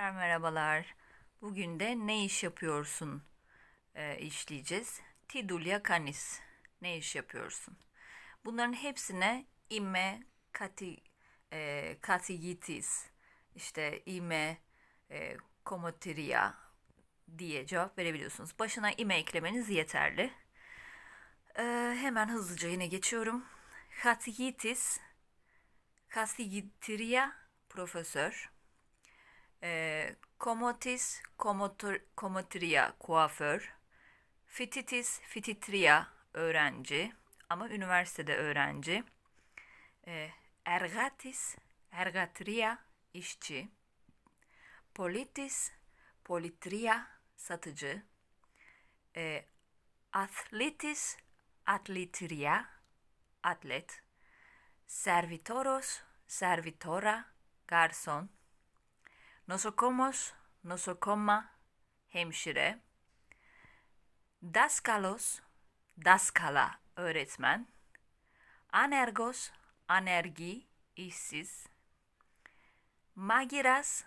Tekrar merhabalar. Bugün de ne iş yapıyorsun e, işleyeceğiz. Tidulya canis. Ne iş yapıyorsun? Bunların hepsine ime, kati, e, katigitis, işte ime, e, komoteria diye cevap verebiliyorsunuz. Başına ime eklemeniz yeterli. E, hemen hızlıca yine geçiyorum. Katigitis, katigitriya profesör. E, komotis, komotor, komotria kuaför. Fititis, fititria öğrenci ama üniversitede öğrenci. E, ergatis, ergatria işçi. Politis, politria satıcı. E, athletis, atletria atlet. Servitoros, servitora garson. Nosocomos, nosocoma hemşire. Daskalos, daskala öğretmen. Anergos, anergi işsiz. Magiras,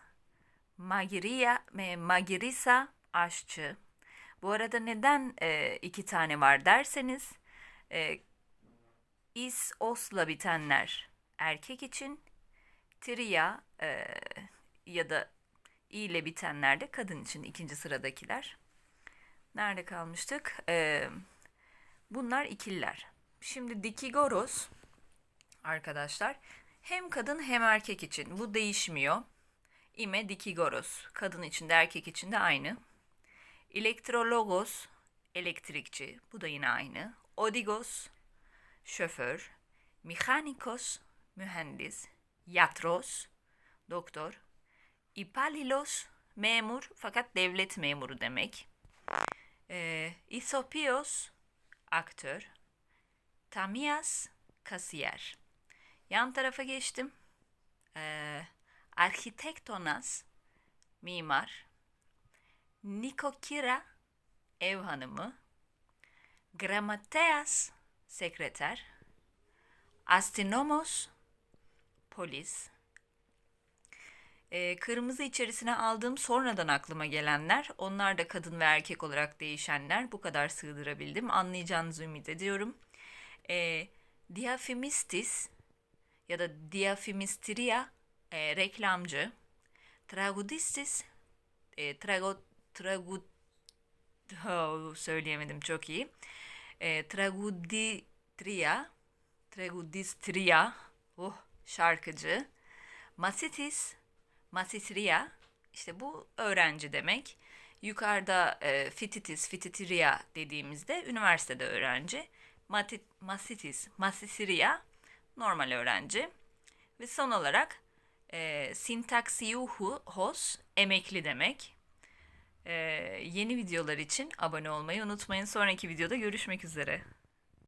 magiria, magirisa aşçı. Bu arada neden e, iki tane var derseniz e, is osla bitenler erkek için, tria e, ya da i ile bitenler de kadın için ikinci sıradakiler. Nerede kalmıştık? E, bunlar ikililer. Şimdi dikigoros arkadaşlar hem kadın hem erkek için bu değişmiyor. İme dikigoros kadın için de erkek için de aynı. Elektrologos elektrikçi bu da yine aynı. Odigos şoför. Mechanikos mühendis. Yatros doktor. İpalilos memur fakat devlet memuru demek. Ee, Isopios aktör. Tamias kasiyer. Yan tarafa geçtim. Ee, Architektonas mimar. Nikokira ev hanımı. Grammateas sekreter. Astinomos polis. Ee, kırmızı içerisine aldığım sonradan aklıma gelenler, onlar da kadın ve erkek olarak değişenler. Bu kadar sığdırabildim. Anlayacağınızı ümit ediyorum. Ee, diafimistis ya da diafimistria e, reklamcı. Tragudistis e, trago, tragu, oh, söyleyemedim çok iyi. E, traguditria tragudistria oh, şarkıcı. Masitis Masitria işte bu öğrenci demek. Yukarıda e, fititis, fititria dediğimizde üniversitede öğrenci. Matit, masitis, masitria normal öğrenci. Ve son olarak e, sintaksiyuhos emekli demek. E, yeni videolar için abone olmayı unutmayın. Sonraki videoda görüşmek üzere.